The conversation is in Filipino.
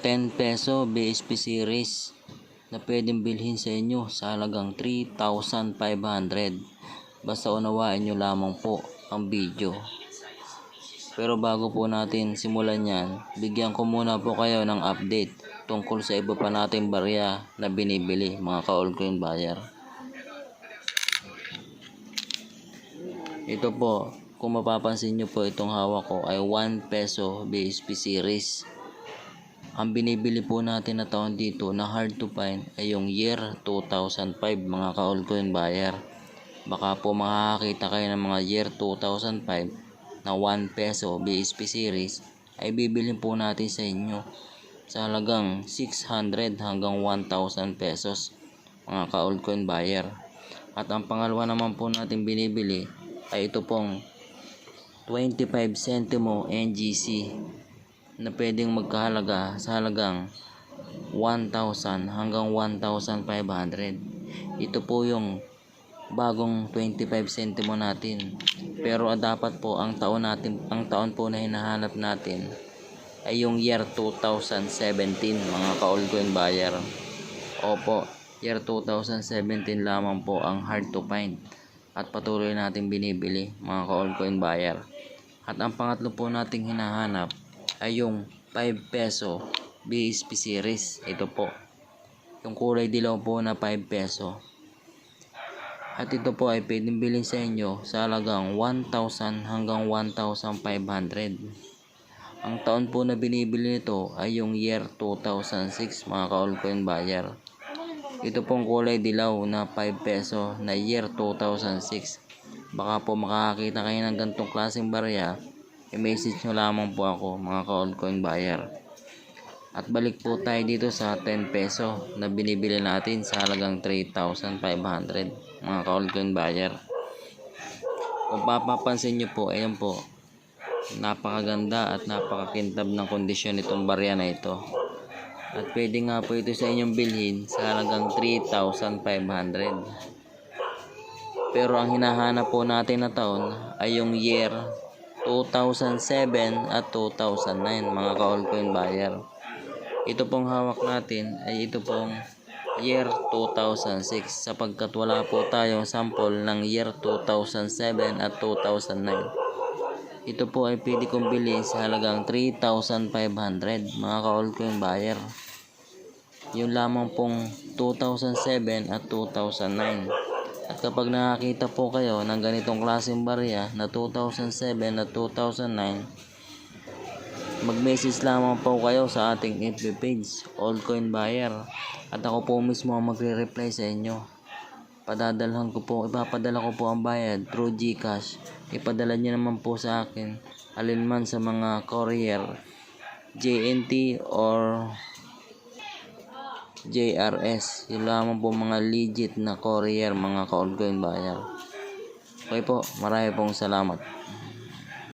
10 peso BSP series na pwedeng bilhin sa inyo sa halagang 3,500. Basta unawain nyo lamang po ang video. Pero bago po natin simulan yan, bigyan ko muna po kayo ng update tungkol sa iba pa nating barya na binibili mga ka-all coin buyer. Ito po, kung mapapansin nyo po itong hawak ko ay 1 peso BSP series. Ang binibili po natin na taon dito na hard to find ay yung year 2005 mga ka-all coin buyer. Baka po makakakita kayo ng mga year 2005 na 1 peso BSP series ay bibilin po natin sa inyo sa halagang 600 hanggang 1,000 pesos mga ka-all coin buyer. At ang pangalawa naman po natin binibili ay ito pong 25 centimo NGC na pwedeng magkahalaga sa halagang 1,000 hanggang 1,500. Ito po yung bagong 25 centimo natin. Pero dapat po ang taon natin, ang taon po na hinahanap natin ay yung year 2017 mga ka-all buyer. Opo, year 2017 lamang po ang hard to find at patuloy nating binibili mga ka-all buyer. At ang pangatlo po nating hinahanap ay yung 5 peso BSP series. Ito po. Yung kulay dilaw po na 5 peso. At ito po ay pwedeng bilhin sa inyo sa halagang 1,000 hanggang 1,500. Ang taon po na binibili nito ay yung year 2006 mga ka-all coin buyer. Ito pong kulay dilaw na 5 peso na year 2006. Baka po makakakita kayo ng gantong klaseng barya, i-message nyo lamang po ako mga ka-all coin buyer. At balik po tayo dito sa 10 peso na binibili natin sa halagang 3,500 mga ka-all coin buyer. Kung papapansin nyo po, ayan po, napakaganda at napakakintab ng kondisyon nitong barya na ito. At pwede nga po ito sa inyong bilhin sa halagang 3,500. Pero ang hinahanap po natin na taon ay yung year 2007 at 2009 mga ka-all coin buyer. Ito pong hawak natin ay ito pong year 2006 sapagkat wala po tayong sample ng year 2007 at 2009. Ito po ay pwede kong bilhin sa halagang 3,500 mga ka-all coin buyer. Yung lamang pong 2007 at 2009. At kapag nakakita po kayo ng ganitong klaseng barya na 2007 at 2009, mag-message lamang po kayo sa ating FB page, Allcoin Buyer. At ako po mismo ang magre-reply sa inyo. Padadalhan ko po, ipapadala ko po ang bayad through GCash. Ipadala niyo naman po sa akin alinman sa mga courier, JNT or JRS. Yun lamang po mga legit na courier, mga coin buyer. Okay po, marami pong salamat.